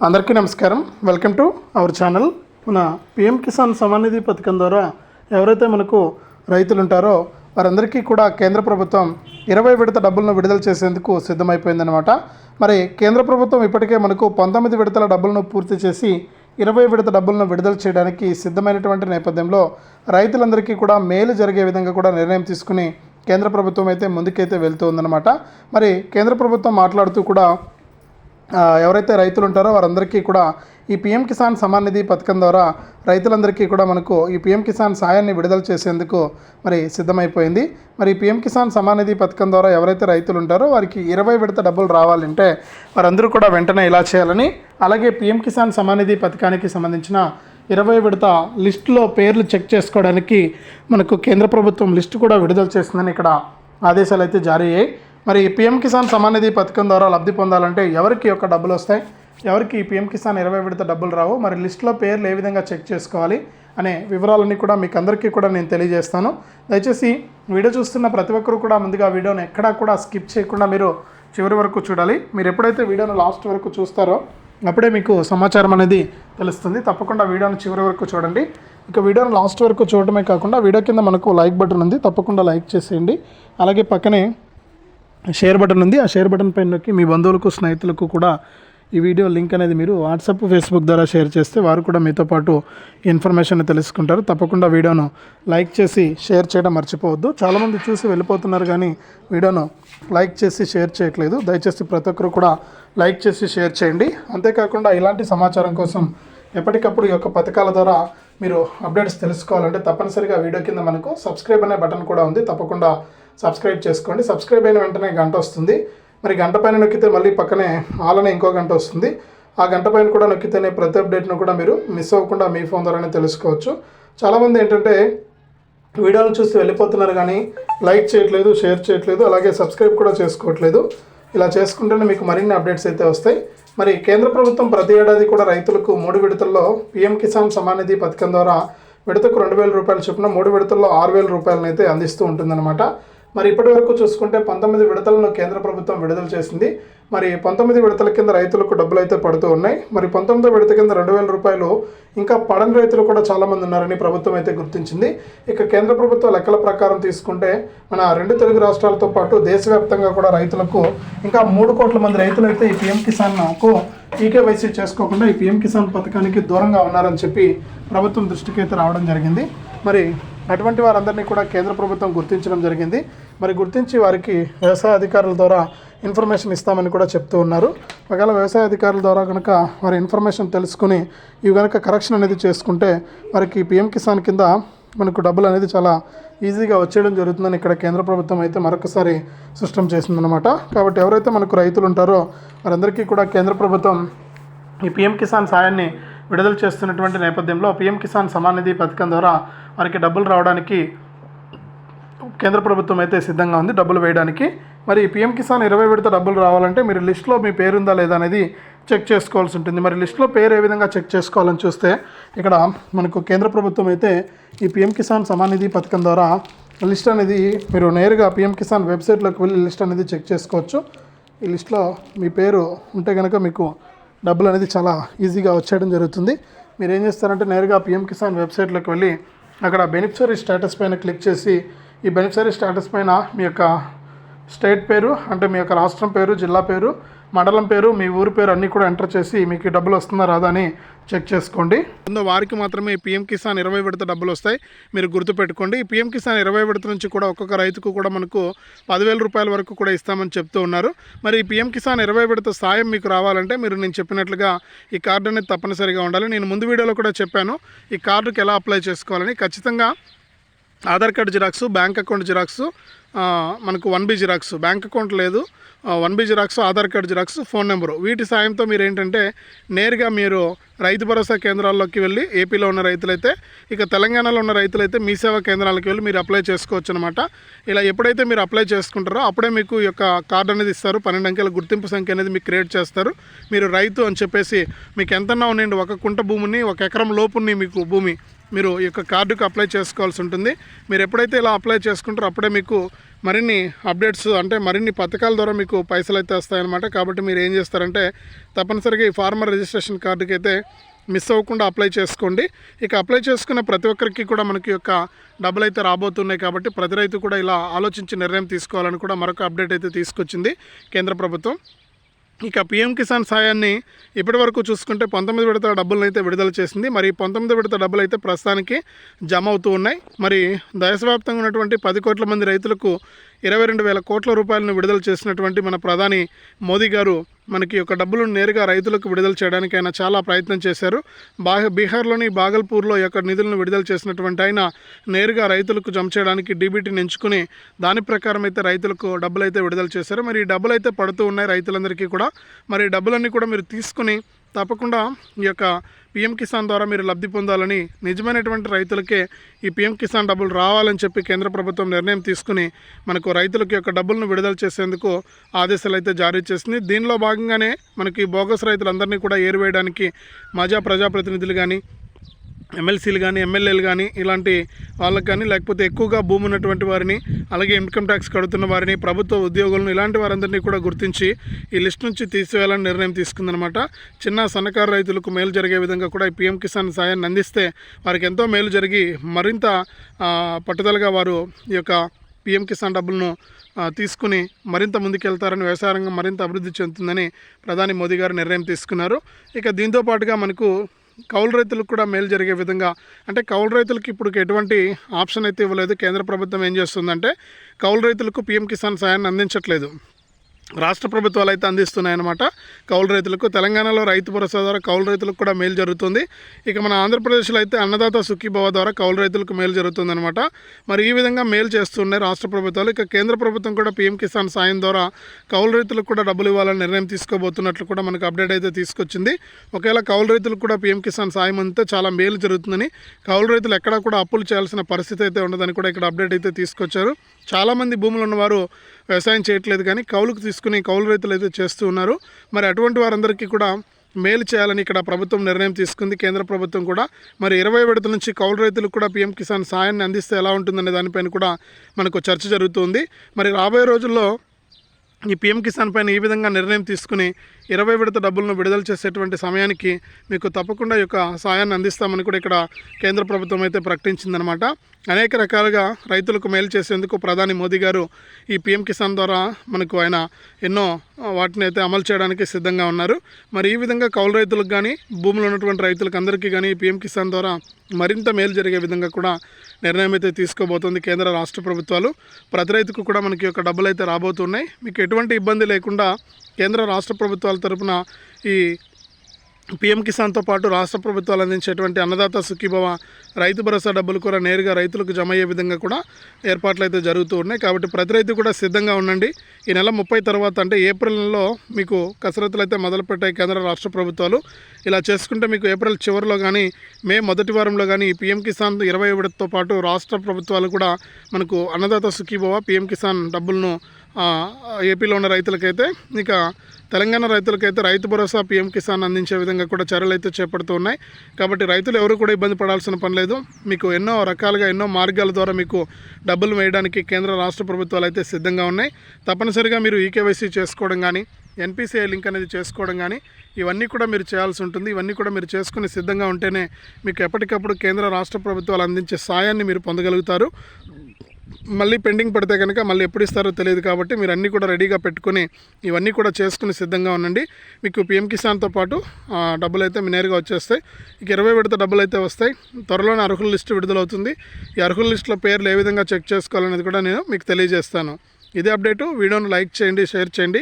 అందరికీ నమస్కారం. Welcome to our channel మన పిఎం కిసాన్ సమాన్ నిధి పథకం ద్వారా ఎవరైతే మనకు రైతులు ఉంటారో వారందరికీ కూడా కేంద్ర ప్రభుత్వం ఇరవై విడత డబ్బులను విడుదల చేసేందుకు సిద్ధమైపోయిందనమాట మరి కేంద్ర ప్రభుత్వం ఇప్పటికే మనకు పంతొమ్మిది విడతల డబ్బులను పూర్తి చేసి ఇరవై విడత డబ్బులను విడుదల చేయడానికి సిద్ధమైనటువంటి నేపథ్యంలో రైతులందరికీ కూడా మేలు జరిగే విధంగా కూడా నిర్ణయం తీసుకుని కేంద్ర ప్రభుత్వం అయితే ముందుకైతే వెళ్తూ ఉందన్నమాట మరి కేంద్ర ప్రభుత్వం మాట్లాడుతూ కూడా ఎవరైతే రైతులు ఉంటారో వారందరికీ కూడా ఈ పిఎం కిసాన్ సమాన్ నిధి పథకం ద్వారా రైతులందరికీ కూడా మనకు ఈ పిఎం కిసాన్ సాయాన్ని విడుదల చేసేందుకు మరి సిద్ధమైపోయింది. మరి పీఎం పిఎం కిసాన్ సమాన్ నిధి పథకం ద్వారా ఎవరైతే రైతులు ఉంటారో వారికి ఇరవై విడత డబ్బులు రావాలంటే వారందరూ కూడా వెంటనే ఇలా చేయాలని అలాగే పిఎం కిసాన్ సమాన్ నిధి పథకానికి సంబంధించిన ఇరవై విడత లిస్టులో పేర్లు చెక్ చేసుకోవడానికి మనకు కేంద్ర ప్రభుత్వం లిస్టు కూడా విడుదల చేసిందని ఇక్కడ ఆదేశాలు అయితే జారీ అయ్యాయి. మరి పిఎం కిసాన్ సమాన్ నిధి పథకం ద్వారా లబ్ధి పొందాలంటే ఎవరికి యొక్క డబ్బులు వస్తాయి? ఎవరికి ఈ పిఎం కిసాన్ ఇరవై విడత డబ్బులు రావు? మరి లిస్టులో పేర్లు ఏ విధంగా చెక్ చేసుకోవాలి? అనే వివరాలన్నీ కూడా మీకు అందరికీ కూడా నేను తెలియజేస్తాను. దయచేసి వీడియో చూస్తున్న ప్రతి ఒక్కరు కూడా ముందుగా వీడియోని ఎక్కడా కూడా స్కిప్ చేయకుండా మీరు చివరి వరకు చూడాలి. మీరు ఎప్పుడైతే వీడియోను లాస్ట్ వరకు చూస్తారో అప్పుడే మీకు సమాచారం అనేది తెలుస్తుంది. తప్పకుండా వీడియోని చివరి వరకు చూడండి. ఇక వీడియోని లాస్ట్ వరకు చూడటమే కాకుండా వీడియో కింద మనకు లైక్ బటన్ ఉంది. తప్పకుండా లైక్ చేసేయండి. అలాగే పక్కనే షేర్ బటన్ ఉంది. ఆ షేర్ బటన్ పైన నొక్కి మీ బంధువులకు స్నేహితులకు కూడా ఈ వీడియో లింక్ అనేది మీరు వాట్సాప్ ఫేస్బుక్ ద్వారా షేర్ చేస్తే వారు కూడా మీతో పాటు ఇన్ఫర్మేషన్ తెలుసుకుంటారు. తప్పకుండా వీడియోను లైక్ చేసి షేర్ చేయడం మర్చిపోవద్దు. చాలామంది చూసి వెళ్ళిపోతున్నారు కానీ వీడియోను లైక్ చేసి షేర్ చేయట్లేదు. దయచేసి ప్రతి ఒక్కరు కూడా లైక్ చేసి షేర్ చేయండి. అంతేకాకుండా ఇలాంటి సమాచారం కోసం ఎప్పటికప్పుడు ఈ యొక్క పథకాల ద్వారా మీరు అప్డేట్స్ తెలుసుకోవాలంటే తప్పనిసరిగా వీడియో కింద మనకు సబ్స్క్రైబ్ అనే బటన్ కూడా ఉంది. తప్పకుండా సబ్స్క్రైబ్ చేసుకోండి. సబ్స్క్రైబ్ అయిన వెంటనే గంట వస్తుంది. మరి గంట పైన నొక్కితే మళ్ళీ పక్కనే ఆల్ అనే ఇంకో గంట వస్తుంది. ఆ గంట పైన కూడా నొక్కితేనే ప్రతి అప్డేట్ను కూడా మీరు మిస్ అవ్వకుండా మీ ఫోన్ ద్వారానే తెలుసుకోవచ్చు. చాలామంది ఏంటంటే వీడియోలు చూసి వెళ్ళిపోతున్నారు కానీ లైక్ చేయట్లేదు షేర్ చేయట్లేదు అలాగే సబ్స్క్రైబ్ కూడా చేసుకోవట్లేదు. ఇలా చేసుకుంటేనే మీకు మరిన్ని అప్డేట్స్ అయితే వస్తాయి. మరి కేంద్ర ప్రభుత్వం ప్రతి ఏడాది కూడా రైతులకు మూడు విడతల్లో పీఎం కిసాన్ సమానిధి పథకం ద్వారా విడతకు రెండు వేల రూపాయలు చొప్పున మూడు విడతల్లో ఆరు వేల రూపాయలనైతే అందిస్తూ ఉంటుందన్నమాట. మరి ఇప్పటి వరకు చూసుకుంటే పంతొమ్మిది విడతలను కేంద్ర ప్రభుత్వం విడుదల చేసింది. మరి పంతొమ్మిది విడతల కింద రైతులకు డబ్బులు అయితే పడుతూ ఉన్నాయి. మరి పంతొమ్మిదో విడత కింద రెండు వేల రూపాయలు ఇంకా పడని రైతులు కూడా చాలామంది ఉన్నారని ప్రభుత్వం అయితే గుర్తించింది. ఇక కేంద్ర ప్రభుత్వ లెక్కల ప్రకారం తీసుకుంటే మన రెండు తెలుగు రాష్ట్రాలతో పాటు దేశవ్యాప్తంగా కూడా రైతులకు ఇంకా మూడు కోట్ల మంది రైతులు అయితే ఈ పిఎం కిసాన్కు ఈకేవైసీ చేసుకోకుండా ఈ పిఎం కిసాన్ పథకానికి దూరంగా ఉన్నారని చెప్పి ప్రభుత్వం దృష్టికి అయితే రావడం జరిగింది. మరి అటువంటి వారందరినీ కూడా కేంద్ర ప్రభుత్వం గుర్తించడం జరిగింది. మరి గుర్తించి వారికి వ్యవసాయ అధికారుల ద్వారా ఇన్ఫర్మేషన్ ఇస్తామని కూడా చెప్తూ ఉన్నారు. ఒకవేళ వ్యవసాయ అధికారుల ద్వారా కనుక వారి ఇన్ఫర్మేషన్ తెలుసుకుని ఇవి కనుక కరెక్షన్ అనేది చేసుకుంటే వారికి పిఎం కిసాన్ కింద మనకు డబ్బులు అనేది చాలా ఈజీగా వచ్చేయడం జరుగుతుందని ఇక్కడ కేంద్ర ప్రభుత్వం అయితే మరొకసారి స్పష్టం చేసిందనమాట కాబట్టి ఎవరైతే మనకు రైతులు ఉంటారో వారందరికీ కూడా కేంద్ర ప్రభుత్వం ఈ పిఎం కిసాన్ సాయాన్ని విడుదల చేస్తున్నటువంటి నేపథ్యంలో పిఎం కిసాన్ సమాన్ నిధి పథకం ద్వారా వారికి డబ్బులు రావడానికి కేంద్ర ప్రభుత్వం అయితే సిద్ధంగా ఉంది డబ్బులు వేయడానికి. మరి పిఎం కిసాన్ ఇరవై విడత డబ్బులు రావాలంటే మీరు లిస్ట్లో మీ పేరు ఉందా లేదా అనేది చెక్ చేసుకోవాల్సి ఉంటుంది. మరి లిస్ట్లో పేరు ఏ విధంగా చెక్ చేసుకోవాలని చూస్తే ఇక్కడ మనకు కేంద్ర ప్రభుత్వం అయితే ఈ పిఎం కిసాన్ సమాన్ నిధి పథకం ద్వారా లిస్ట్ అనేది మీరు నేరుగా పిఎం కిసాన్ వెబ్సైట్లోకి వెళ్ళి లిస్ట్ అనేది చెక్ చేసుకోవచ్చు. ఈ లిస్ట్లో మీ పేరు ఉంటే కనుక మీకు డబ్బులు అనేది చాలా ఈజీగా వచ్చేయడం జరుగుతుంది. మీరు ఏం చేస్తారంటే నేరుగా పిఎం కిసాన్ వెబ్సైట్లోకి వెళ్ళి అక్కడ బెనిఫిషరీ స్టేటస్ పైన క్లిక్ చేసి ఈ బెనిఫిషరీ స్టేటస్ పైన మీ యొక్క స్టేట్ పేరు అంటే మీ యొక్క రాష్ట్రం పేరు జిల్లా పేరు మండలం పేరు మీ ఊరి పేరు అన్నీ కూడా ఎంటర్ చేసి మీకు డబ్బులు వస్తుందా రాదా అని చెక్ చేసుకోండి. ముందు వారికి మాత్రమే పిఎం కిసాన్ ఇరవై విడత డబ్బులు వస్తాయి. మీరు గుర్తుపెట్టుకోండి పిఎం కిసాన్ ఇరవై విడత నుంచి కూడా ఒక్కొక్క రైతుకు కూడా మనకు పదివేల రూపాయల వరకు కూడా ఇస్తామని చెప్తూ ఉన్నారు. మరి ఈ పిఎం కిసాన్ ఇరవై విడత సాయం మీకు రావాలంటే మీరు నేను చెప్పినట్లుగా ఈ కార్డు అనేది తప్పనిసరిగా ఉండాలి. నేను ముందు వీడియోలో కూడా చెప్పాను ఈ కార్డుకి ఎలా అప్లై చేసుకోవాలని. ఖచ్చితంగా Aadhaar card xerox bank account xerox మనకు one B xerox. Bank account లేదు. One B xerox Aadhaar card xerox phone number. వీటి సాయంతో మీరు ఏంటంటే నేరుగా మీరు రైతు భరోసా కేంద్రాల్లోకి వెళ్ళి ఏపీలో ఉన్న రైతులైతే ఇక తెలంగాణలో ఉన్న రైతులైతే మీ సేవా కేంద్రాలకు వెళ్ళి మీరు అప్లై చేసుకోవచ్చు అనమాట ఇలా ఎప్పుడైతే మీరు అప్లై చేసుకుంటారో అప్పుడే మీకు ఈ యొక్క కార్డు అనేది ఇస్తారు. పన్నెండు అంకెల గుర్తింపు సంఖ్య అనేది మీకు క్రియేట్ చేస్తారు. మీరు రైతు అని చెప్పేసి మీకు ఎంతన్నా ఉండండి. ఒక కుంట భూమిని ఒక ఎకరం లోపుని మీకు భూమి మీరు ఈ యొక్క కార్డుకు అప్లై చేసుకోవాల్సి ఉంటుంది. మీరు ఎప్పుడైతే ఇలా అప్లై చేసుకుంటారో అప్పుడే మీకు మరిన్ని అప్డేట్స్ అంటే మరిన్ని పథకాల ద్వారా మీకు పైసలు అయితే వస్తాయన్నమాట. కాబట్టి మీరు ఏం చేస్తారంటే తప్పనిసరిగా ఈ ఫార్మర్ రిజిస్ట్రేషన్ కార్డుకి అయితే మిస్ అవ్వకుండా అప్లై చేసుకోండి. ఇక అప్లై చేసుకున్న ప్రతి ఒక్కరికి కూడా మనకి యొక్క డబ్బులు అయితే రాబోతున్నాయి కాబట్టి ప్రతి రైతు కూడా ఇలా ఆలోచించి నిర్ణయం తీసుకోవాలని కూడా మరొక అప్డేట్ అయితే తీసుకొచ్చింది కేంద్ర ప్రభుత్వం. ఇక పిఎం కిసాన్ సాయాన్ని ఇప్పటి వరకు చూసుకుంటే పంతొమ్మిది విడత డబ్బులను అయితే విడుదల చేసింది. మరి పంతొమ్మిది విడత డబ్బులు అయితే ప్రస్తుతానికి జమ అవుతూ ఉన్నాయి. మరి దేశవ్యాప్తంగా ఉన్నటువంటి పది కోట్ల మంది రైతులకు ఇరవై రెండు వేల కోట్ల రూపాయలను విడుదల చేసినటువంటి మన ప్రధాని మోదీ గారు మనకి యొక్క డబ్బులను నేరుగా రైతులకు విడుదల చేయడానికి ఆయన చాలా ప్రయత్నం చేశారు. బాగా బీహార్లోని బాగల్పూర్లో యొక్క నిధులను విడుదల చేసినటువంటి ఆయన నేరుగా రైతులకు జమ చేయడానికి డీబీటీని ఎంచుకుని దాని ప్రకారం అయితే రైతులకు డబ్బులు అయితే విడుదల చేశారు. మరి ఈ డబ్బులు అయితే పడుతూ ఉన్నాయి రైతులందరికీ కూడా. మరి డబ్బులన్నీ కూడా మీరు తీసుకుని తప్పకుండా ఈ యొక్క పిఎం కిసాన్ ద్వారా మీరు లబ్ధి పొందాలని నిజమైనటువంటి రైతులకే ఈ పిఎం కిసాన్ డబ్బులు రావాలని చెప్పి కేంద్ర ప్రభుత్వం నిర్ణయం తీసుకుని మనకు రైతులకు యొక్క డబ్బులను విడుదల చేసేందుకు ఆదేశాలు అయితే జారీ చేసింది. దీనిలో భాగంగానే మనకి బోగస్ రైతులందరినీ కూడా ఏరివేయడానికి మజా ప్రజాప్రతినిధులు కానీ ఎమ్మెల్సీలు కానీ ఎమ్మెల్యేలు కానీ ఇలాంటి వాళ్ళకి కానీ లేకపోతే ఎక్కువగా భూమి ఉన్నటువంటి వారిని అలాగే ఇన్కమ్ ట్యాక్స్ కడుతున్న వారిని ప్రభుత్వ ఉద్యోగులను ఇలాంటి వారందరినీ కూడా గుర్తించి ఈ లిస్ట్ నుంచి తీసివేయాలని నిర్ణయం తీసుకుందనమాట చిన్న సన్నకారు రైతులకు మేలు జరిగే విధంగా కూడా ఈ పీఎం కిసాన్ సాయాన్ని అందిస్తే వారికి ఎంతో మేలు జరిగి మరింత పట్టుదలగా వారు ఈ యొక్క పీఎం కిసాన్ డబ్బులను తీసుకుని మరింత ముందుకెళ్తారని వ్యవసాయ రంగం మరింత అభివృద్ధి చెందుతుందని ప్రధాని మోదీ గారు నిర్ణయం తీసుకున్నారు. ఇక దీంతో పాటుగా మనకు కౌలు రైతులకు కూడా మేలు జరిగే విధంగా అంటే కౌలు రైతులకు ఇప్పుడు ఎటువంటి ఆప్షన్ అయితే ఇవ్వలేదు. కేంద్ర ప్రభుత్వం ఏం చేస్తుందంటే కౌలు రైతులకు పీఎం కిసాన్ సాయాన్ని అందించట్లేదు. రాష్ట్ర ప్రభుత్వాలు అయితే అందిస్తున్నాయన్నమాట. కౌలు రైతులకు తెలంగాణలో రైతు భరోసా ద్వారా కౌలు రైతులకు కూడా మేలు జరుగుతుంది. ఇక మన ఆంధ్రప్రదేశ్లో అయితే అన్నదాత సుఖీభవ ద్వారా కౌలు రైతులకు మేలు జరుగుతుందన్నమాట. మరి ఈ విధంగా మేలు చేస్తున్నాయి రాష్ట్ర ప్రభుత్వాలు ఇక కేంద్ర ప్రభుత్వం కూడా పీఎం కిసాన్ సాయం ద్వారా కౌలు రైతులకు కూడా డబ్బులు ఇవ్వాలని నిర్ణయం తీసుకోబోతున్నట్లు కూడా మనకు అప్డేట్ అయితే తీసుకొచ్చింది. ఒకవేళ కౌలు రైతులకు కూడా పీఎం కిసాన్ సాయం అంతే చాలా మేలు జరుగుతుందని కౌలు రైతులు ఎక్కడా కూడా అప్పులు చేయాల్సిన పరిస్థితి అయితే ఉండదని కూడా ఇక్కడ అప్డేట్ అయితే తీసుకొచ్చారు. చాలామంది భూములు ఉన్నవారు వ్యవసాయం చేయట్లేదు కానీ కౌలుకు తీసుకుని కౌలు రైతులు అయితే చేస్తూ ఉన్నారు. మరి అటువంటి వారందరికీ కూడా మేలు చేయాలని ఇక్కడ ప్రభుత్వం నిర్ణయం తీసుకుంది. కేంద్ర ప్రభుత్వం కూడా మరి ఇరవై విడత నుంచి కౌలు రైతులకు కూడా పీఎం కిసాన్ సాయాన్ని అందిస్తే ఎలా ఉంటుందనే దానిపైన కూడా మనకు చర్చ జరుగుతుంది మరి రాబోయే రోజుల్లో ఈ పీఎం కిసాన్ పైన ఈ విధంగా నిర్ణయం తీసుకుని ఇరవై విడత డబ్బులను విడుదల చేసేటువంటి సమయానికి మీకు తప్పకుండా యొక్క సాయాన్ని అందిస్తామని కూడా ఇక్కడ కేంద్ర ప్రభుత్వం అయితే ప్రకటించిందనమాట అనేక రకాలుగా రైతులకు మేలు చేసేందుకు ప్రధాని మోదీ గారు ఈ పీఎం కిసాన్ ద్వారా మనకు ఆయన ఎన్నో వాటిని అయితే అమలు చేయడానికి సిద్ధంగా ఉన్నారు. మరి ఈ విధంగా కౌలు రైతులకు కానీ భూములు ఉన్నటువంటి రైతులకు అందరికీ కానీ పీఎం కిసాన్ ద్వారా మరింత మేలు జరిగే విధంగా కూడా నిర్ణయం అయితే తీసుకోబోతోంది కేంద్ర రాష్ట్ర ప్రభుత్వాలు. ప్రతి రైతుకు కూడా మనకి యొక్క డబ్బులు అయితే రాబోతున్నాయి. మీకు ఎటువంటి ఇబ్బంది లేకుండా కేంద్ర రాష్ట్ర ప్రభుత్వాల తరపున ఈ పీఎం కిసాన్తో పాటు రాష్ట్ర ప్రభుత్వాలు అందించేటువంటి అన్నదాత సుఖీభవ రైతు భరోసా డబ్బులు కూడా నేరుగా రైతులకు జమ అయ్యే విధంగా కూడా ఏర్పాట్లు అయితే జరుగుతూ ఉన్నాయి. కాబట్టి ప్రతి రైతు కూడా సిద్ధంగా ఉండండి. ఈ నెల ముప్పై తర్వాత అంటే ఏప్రిల్ నెలలో మీకు కసరత్తులు అయితే మొదలుపెట్టాయి కేంద్ర రాష్ట్ర ప్రభుత్వాలు. ఇలా చేసుకుంటే మీకు ఏప్రిల్ చివరిలో కానీ మే మొదటి వారంలో కానీ పీఎం కిసాన్ ఇరవై ఒకటితో పాటు రాష్ట్ర ప్రభుత్వాలు కూడా మనకు అన్నదాత సుఖీభవ పీఎం కిసాన్ డబ్బులను ఏపీలో ఉన్న రైతులకైతే ఇక తెలంగాణ రైతులకైతే రైతు భరోసా పీఎం కిసాన్ అందించే విధంగా కూడా చర్యలు అయితే చేపడుతూ ఉన్నాయి. కాబట్టి రైతులు ఎవరు కూడా ఇబ్బంది పడాల్సిన పని లేదు. మీకు ఎన్నో రకాలుగా ఎన్నో మార్గాల ద్వారా మీకు డబ్బులు వేయడానికి కేంద్ర రాష్ట్ర ప్రభుత్వాలు అయితే సిద్ధంగా ఉన్నాయి. తప్పనిసరిగా మీరు ఈకేవైసీ చేసుకోవడం కానీ ఎన్పిసిఐ లింక్ అనేది చేసుకోవడం కానీ ఇవన్నీ కూడా మీరు చేయాల్సి ఉంటుంది. ఇవన్నీ కూడా మీరు చేసుకుని సిద్ధంగా ఉంటేనే మీకు ఎప్పటికప్పుడు కేంద్ర రాష్ట్ర ప్రభుత్వాలు అందించే సాయాన్ని మీరు పొందగలుగుతారు. మళ్ళీ పెండింగ్ పడితే కనుక మళ్ళీ ఎప్పుడు ఇస్తారో తెలియదు కాబట్టి మీరు అన్నీ కూడా రెడీగా పెట్టుకొని ఇవన్నీ కూడా చేసుకుని సిద్ధంగా ఉండండి. మీకు పిఎం కిసాన్తో పాటు డబ్బులు అయితే మీ నేరుగా వచ్చేస్తాయి. ఇక ఇరవై విడత డబ్బులు అయితే వస్తాయి. త్వరలోనే అర్హుల లిస్టు విడుదలవుతుంది. ఈ అర్హుల లిస్టులో పేర్లు ఏ విధంగా చెక్ చేసుకోవాలనేది కూడా నేను మీకు తెలియజేస్తాను. ఇదే అప్డేటు. వీడియోను లైక్ చేయండి షేర్ చేయండి.